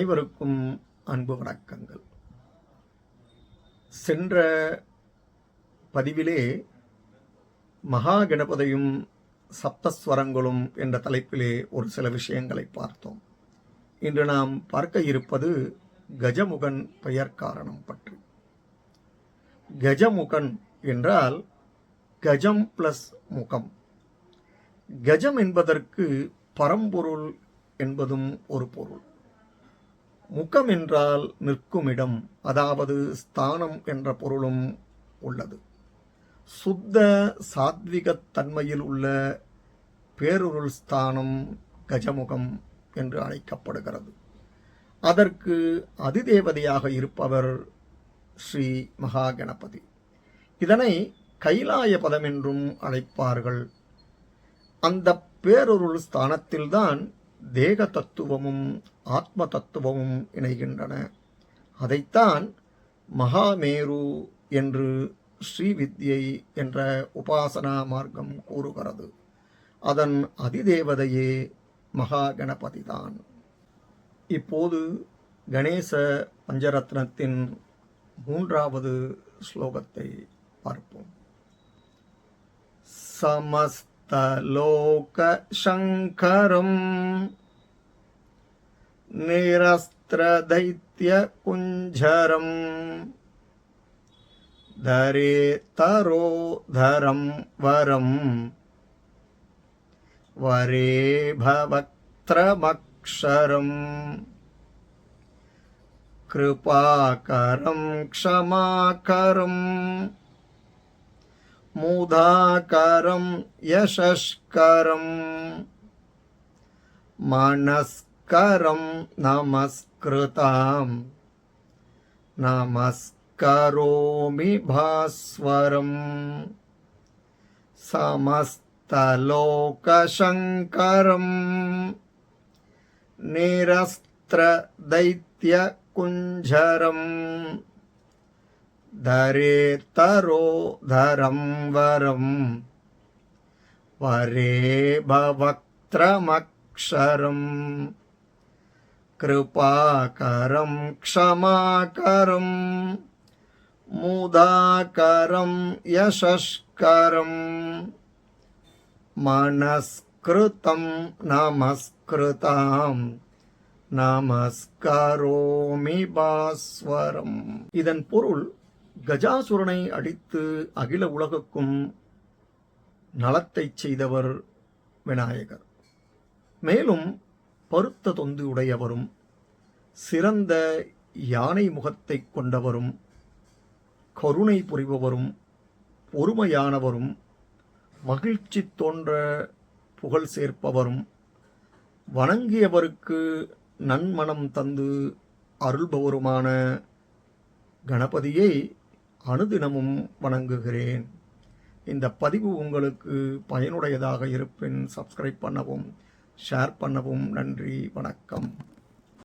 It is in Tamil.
அனைவருக்கும் அன்பு வணக்கங்கள். சென்ற பதிவிலே மகா கணபதியும் சப்தஸ்வரங்களும் என்ற தலைப்பிலே ஒரு சில விஷயங்களை பார்த்தோம். இன்று நாம் பார்க்க இருப்பது கஜமுகன் பெயர் காரணம் பற்றி. கஜமுகன் என்றால் கஜம் பிளஸ் முகம். கஜம் என்பதற்கு பரம்பொருள் என்பதும் ஒரு பொருள். முகம் என்றால் நிற்கும் இடம் அதாவது ஸ்தானம் என்ற பொருளும் உள்ளது. சுத்த சாத்விகத் தன்மையில் உள்ள பேருருள் ஸ்தானம் கஜமுகம் என்று அழைக்கப்படுகிறது. அதற்கு அதிதேவதையாக இருப்பவர் ஸ்ரீ மகா கணபதி இதனை கைலாய பதம் என்றும் அழைப்பார்கள். அந்த பேரொருள் ஸ்தானத்தில்தான் தேக தத்துவமும் ஆத்ம தத்துவமும் இணைகின்றன. அதைத்தான் மகாமேரு என்று ஸ்ரீவித்யை என்ற உபாசனா மார்க்கம் கூறுகிறது. அதன் அதிதேவதையே மகா கணபதி தான் இப்போது கணேச பஞ்சரத்னத்தின் மூன்றாவது ஸ்லோகத்தை பார்ப்போம். சமஸ்தலோக சங்கரம் निरस्त्रदैत्यकुञ्झरम् धरे तरोधरं वरम्। वरे भवत्रमक्षरम् कृपाकरं क्षमाकरम्। मुदाकरं यशस्करम्। मनस् मनस्करं नमस्कृतां नमस्करोमि भास्वरम्। समस्तलोकशङ्करम्। निरस्त्रदैत्यकुञ्जरम्। धरेतरोधरं वरं वरे भवक्त्रमक्षरम् कृपाकरं क्षमाकरं मुदाकरं यशस्करम् मनस्कृतं नमस्कृताम् நமஸ்கரோமி பாஸ்வரம் இதன் பொருள் கஜாசுரனை அடித்து அகில உலகுக்கும் நலத்தை செய்தவர் விநாயகர் மேலும் பருத்த தொந்து உடையவரும் சிறந்த யானை முகத்தை கொண்டவரும் கருணை புரிபவரும் பொறுமையானவரும் மகிழ்ச்சி தோன்ற புகழ் சேர்ப்பவரும் வணங்கியவருக்கு நன்மனம் தந்து அருள்பவருமான கணபதியை அனுதினமும் வணங்குகிறேன். இந்த பதிவு உங்களுக்கு பயனுடையதாக இருப்பின் சப்ஸ்கிரைப் பண்ணவும். ஷேர் பண்ணவும் நன்றி. வணக்கம்.